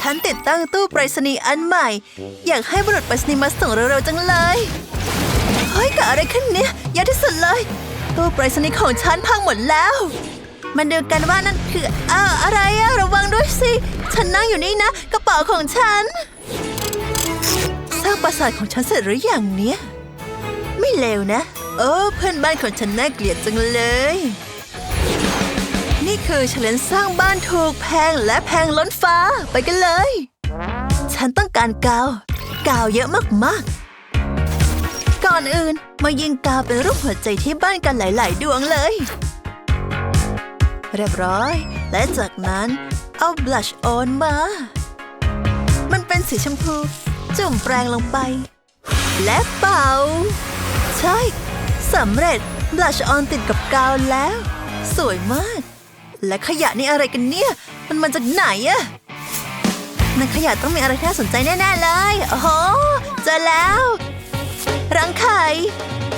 ฉันติดตั้งตู้ไปรษณีย์อันใหม่ อยากให้บุรุษไปรษณีย์มาส่งเร็วๆจังเลย เฮ้ยกิดอะไรขึ้นเนี่ยยากที่สุดเลย ตู้ไปรษณีย์ของฉันพังหมดแล้ว มันดูกันว่านั่นคืออ้าวอะไรอะระวังด้วยสิ ฉันนั่งอยู่นี่นะ กระเป๋าของฉัน สร้างปราสาทของฉันเสร็จหรือยังเนี่ย ไม่เลวนะ โอ้เพื่อนบ้านของฉันน่าเกลียดจังเลย นี่คือเฉลนสร้างบ้านถูกแพงและแพงล้นฟ้าไปกันเลย ฉันต้องการกาว กาวเยอะมากๆ ก่อนอื่นมายิงกาวเป็นรูปหัวใจที่บ้านกันหลาย ๆ ดวงเลย เรียบร้อย และจากนั้นเอาบลัชออนมา มันเป็นสีชมพู จุ่มแปรงลงไป และเป่า ใช่สำเร็จบลัชออนติดกับกาวแล้ว สวยมาก และขยะนี่อะไรกันเนี่ย มันมาจากไหนอะในขยะต้องมีอะไรที่น่าสนใจแน่ๆเลยโอ้โหเจอแล้ว รังไข่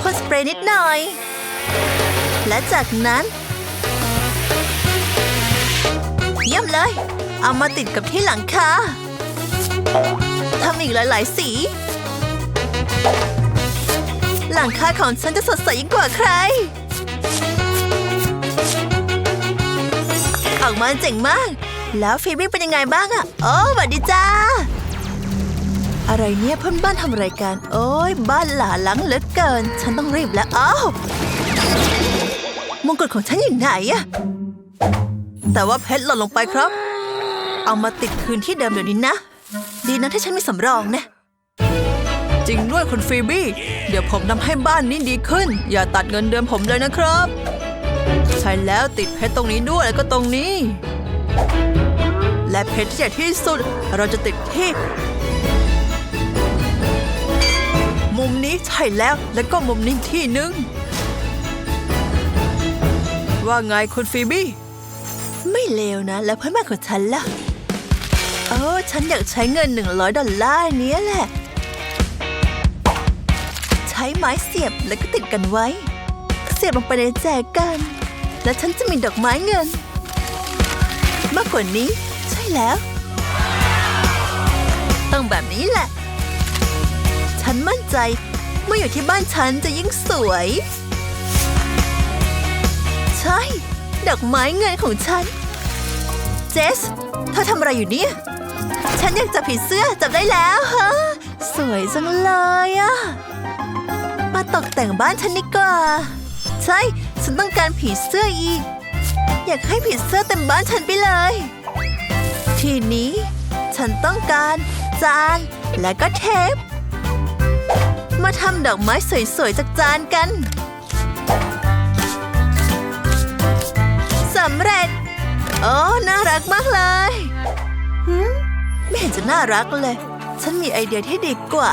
พ่นสเปรย์นิดหน่อย และจากนั้น เยี่ยมเลย เอามาติดกับที่หลังคาทำอีกหลายๆสี หลังคาของฉันจะสดใสยิ่งกว่าใคร ออกมาเจ๋งมาก แล้วฟีบี้เป็นยังไงบ้างอะโอ้สวัสดีจ้า อะไรเนี่ยเพื่อนบ้านทำอะไรกัน โอ้ยบ้านหลาหลังเหลือเกิน ฉันต้องรีบแล้วอ้าวมงกุฎของฉันอยู่ไหนอะแต่ว่าเพชรหล่นลงไปครับ เอามาติดคืนที่เดิมเดี๋ยวนี้นะ ดีนะที่ฉันมีสำรองนะ จริงด้วยคุณฟีบี้ เดี๋ยวผมทำให้บ้านนี้ดีขึ้น อย่าตัดเงินเดือนผมเลยนะครับ ใช่แล้วติดเพชรตรงนี้ด้วยแล้วก็ตรงนี้ และเพชรที่ใหญ่ที่สุดเราจะติดที่มุมนี้ใช่แล้วแล้วก็มุมนี้ที่หนึ่งว่าไงคุณฟีบี้ไม่เลวนะ แล้วเพื่อนบ้านของฉันล่ะโอ้ฉันอยากใช้เงิน100ดอลลาร์เนี้ยแหละ ใช้ไม้เสียบแล้วก็ติดกันไว้ เสียบลงไปในแจกัน และฉันจะมีดอกไม้เงิน มากกว่านี้ ใช่แล้ว ต้องแบบนี้แหละ ฉันมั่นใจเมื่ออยู่ที่บ้านฉันจะยิ่งสวย ใช่ ดอกไม้เงินของฉัน เจสเธอทำอะไรอยู่เนี่ย ฉันอยากจับผีเสื้อจับได้แล้วฮะสวยจังเลยอะมาตกแต่งบ้านฉันดีกว่า ใช่ ฉันต้องการผีเสื้ออีก อยากให้ผีเสื้อเต็มบ้านฉันไปเลย ทีนี้ ฉันต้องการจานและก็เทป มาทำดอกไม้สวยๆจากจานกันสำเร็จ โอ้น่ารักมากเลยไม่เห็นจะน่ารักเลย ฉันมีไอเดียที่ดีกว่า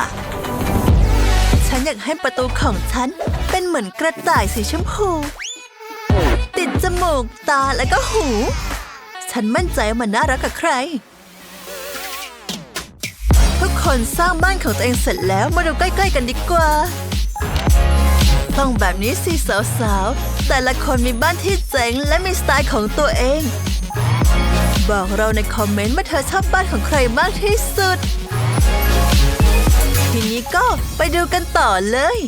ฉันอยากให้ประตูของฉัน เป็นเหมือนกระต่ายสีชมพู ติดจมูกตาและก็หู ฉันมั่นใจว่ามันน่ารักกับใคร ทุกคนสร้างบ้านของตัวเองเสร็จแล้วมาดูใกล้ๆกันดีกว่า ต้องแบบนี้สิสาวๆ แต่ละคนมีบ้านที่เจ๋งและมีสไตล์ของตัวเอง บอกเราในคอมเมนต์ว่าเธอชอบบ้านของใครมากที่สุด นี้ก็ไปดูกันต่อเลย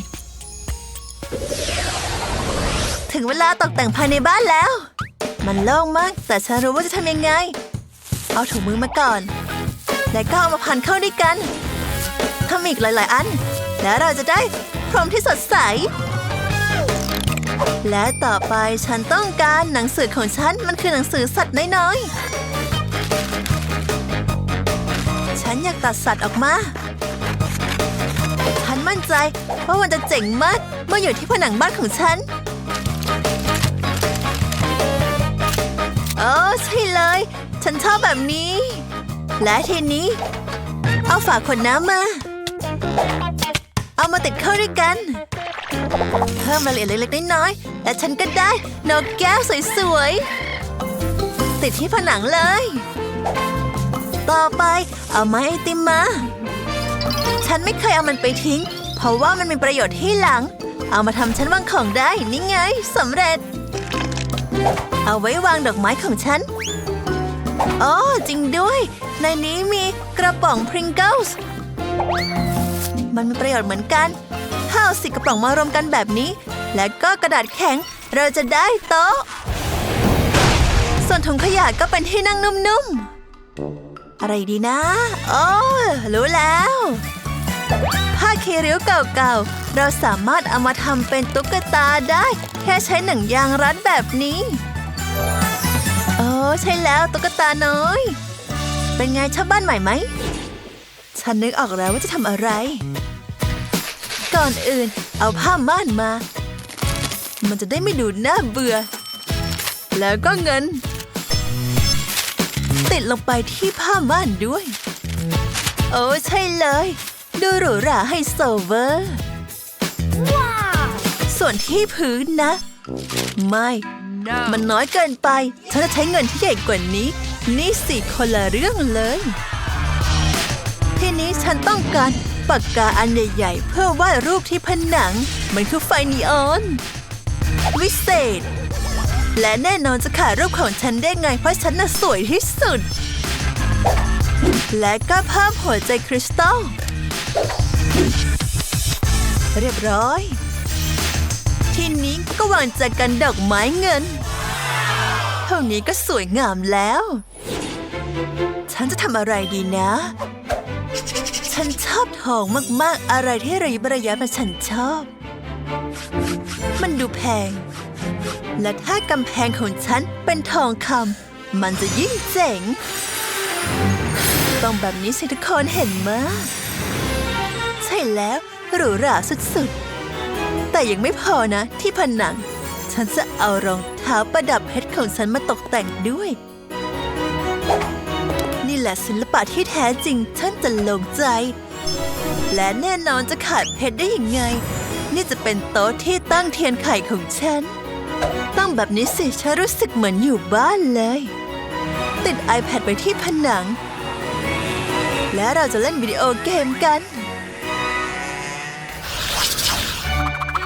ถึงเวลาตกแต่งภายในบ้านแล้ว มันโล่งมาก แต่ฉันรู้ว่าจะทำยังไง เอาถุงมือมาก่อน แล้วก็เอามาพันเข้าด้วยกันทำอีกหลาย ๆ อัน แล้วเราจะได้พรมที่สดใส และต่อไปฉันต้องการหนังสือของฉันมันคือหนังสือสัตว์น้อยๆ ฉันอยากตัดสัตว์ออกมา มั่นใจว่ามันจะเจ๋งมากเมื่ออยู่ที่ผนังบ้านของฉัน โอ้ใช่เลย ฉันชอบแบบนี้ และทีนี้ เอาฝาขวดน้ำมา เอามาติดเข้าด้วยกัน เพิ่มรายละเอียดเล็กๆน้อยๆและฉันก็ได้นกแก้วสวยๆ ติดที่ผนังเลย ต่อไปเอาไม้ไอติมมา ฉันไม่เคยเอามันไปทิ้ง เพราะว่ามันมีประโยชน์ที่หลัง เอามาทำชั้นวางของได้นี่ไงสำเร็จ เอาไว้วางดอกไม้ของฉันอ๋อจริงด้วย ในนี้มีกระป๋องพริงเกิลส์มันมีประโยชน์เหมือนกันถ้าเอาสิกระป๋องมารวมกันแบบนี้ และก็กระดาษแข็งเราจะได้โต๊ะ ส่วนถุงขยะก็เป็นที่นั่งนุ่มๆ อะไรดีนะอ๋อรู้แล้ว ผ้าคีริ้วเก่าๆ เราสามารถเอามาทำเป็นตุ๊กตาได้ แค่ใช้หนังยางรัดแบบนี้ โอ้ใช่แล้วตุ๊กตาน้อย เป็นไงชอบบ้านใหม่ไหม ฉันนึกออกแล้วว่าจะทำอะไร ก่อนอื่นเอาผ้าม่านมา มันจะได้ไม่ดูน่าเบื่อ แล้วก็เงิน ติดลงไปที่ผ้าม่านด้วย โอ้ใช่เลย ดูหรูหราไฮโซเวอร์ ส่วนที่พื้นนะ ไม่มันน้อยเกินไป ฉันจะใช้เงินที่ใหญ่กว่านี้ นี่สิคนละเรื่องเลย ทีนี้ฉันต้องการปากกาอันใหญ่ ๆ เพื่อวาดรูปที่ผนัง มันคือไฟนีออน วิเศษ และแน่นอนจะขาดรูปของฉันได้ไงเพราะฉันน่ะสวยที่สุด และก็เพิ่มหัวใจคริสตัล เรียบร้อย ทีนี้ก็วางจากกันดอกไม้เงิน เท่านี้ก็สวยงามแล้ว ฉันจะทำอะไรดีนะ ฉันชอบทองมากๆ อะไรที่ระยิบระยับมาฉันชอบ มันดูแพง และถ้ากำแพงของฉันเป็นทองคำมันจะยิ่งเจ๋ง ต้องแบบนี้สิทุกคนเห็นมะใช่แล้วหรูหราสุดๆ แต่ยังไม่พอนะที่ผนัง ฉันจะเอารองเท้าประดับเพชรของฉันมาตกแต่งด้วย นี่แหละศิลปะที่แท้จริงฉันจะลงใจ และแน่นอนจะขาดเพชรได้ยังไง นี่จะเป็นโต๊ะที่ตั้งเทียนไข่ของฉัน ตั้งแบบนี้สิฉันรู้สึกเหมือนอยู่บ้านเลย ติด iPad ไปที่ผนัง และเราจะเล่นวิดีโอเกมกัน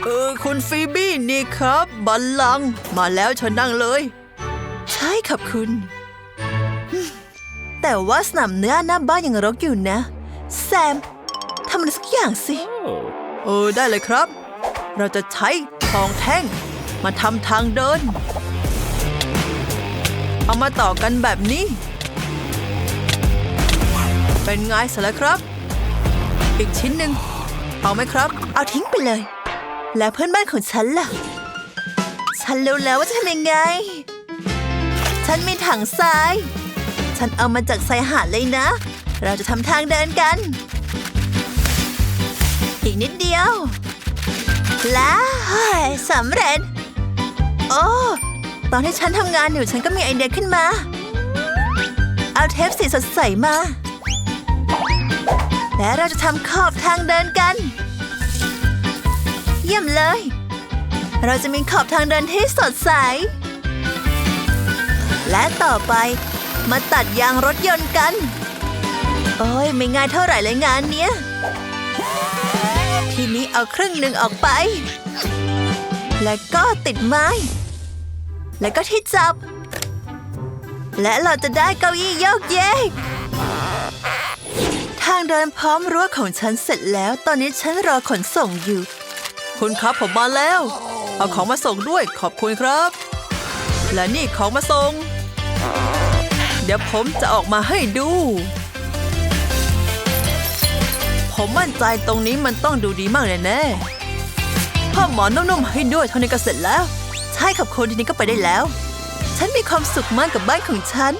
เออ คุณฟีบี้นี่ครับ บัลลังก์มาแล้วเชิญนั่งเลย ใช่ครับคุณฮึ่มแต่ว่าสนามเนื้อหน้าบ้านยังรกอยู่นะ แซมทำอะไรสักอย่างสิ เออ ได้เลยครับ เราจะใช้ทองแท่ง มาทำทางเดิน เอามาต่อกันแบบนี้ เป็นไงเสร็จแล้วครับ อีกชิ้นหนึ่งเอาไหมครับ เอาทิ้งไปเลย แล้วเพื่อนบ้านของฉันล่ะ ฉันรู้แล้วว่าจะทำยังไง ฉันมีถังทราย ฉันเอามาจากชายหาดเลยนะ เราจะทำทางเดินกัน อีกนิดเดียว แล้วสำเร็จ โอ้ตอนที่ฉันทำงานอยู่ฉันก็มีไอเดียขึ้นมา เอาเทปสีสดใสมา และเราจะทำขอบทางเดินกัน เยี่ยมเลย เราจะมีขอบทางเดินที่สดใส และต่อไปมาตัดยางรถยนต์กัน โอ้ยไม่ง่ายเท่าไหร่เลยงานเนี้ย ทีนี้เอาครึ่งหนึ่งออกไป และก็ติดไม้ และก็ที่จับ และเราจะได้เก้าอี้โยกเยกทางเดินพร้อมรั้วของฉันเสร็จแล้ว ตอนนี้ฉันรอขนส่งอยู่ คุณครับผมมาแล้ว เอาของมาส่งด้วยขอบคุณครับ และนี่ของมาส่ง เดี๋ยวผมจะออกมาให้ดู ผมมั่นใจตรงนี้มันต้องดูดีมากแน่ๆ ผ้าหมอนนุ่มๆให้ด้วยเท่านี้ก็เสร็จแล้ว ใช่ขับคนทีนี้ก็ไปได้แล้ว ฉันมีความสุขมากกับบ้านของฉัน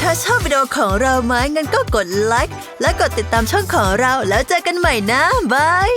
ถ้าชอบวิดีโอของเราไหมงั้นก็กดไลค์และกดติดตามช่องของเราแล้วเจอกันใหม่นะบาย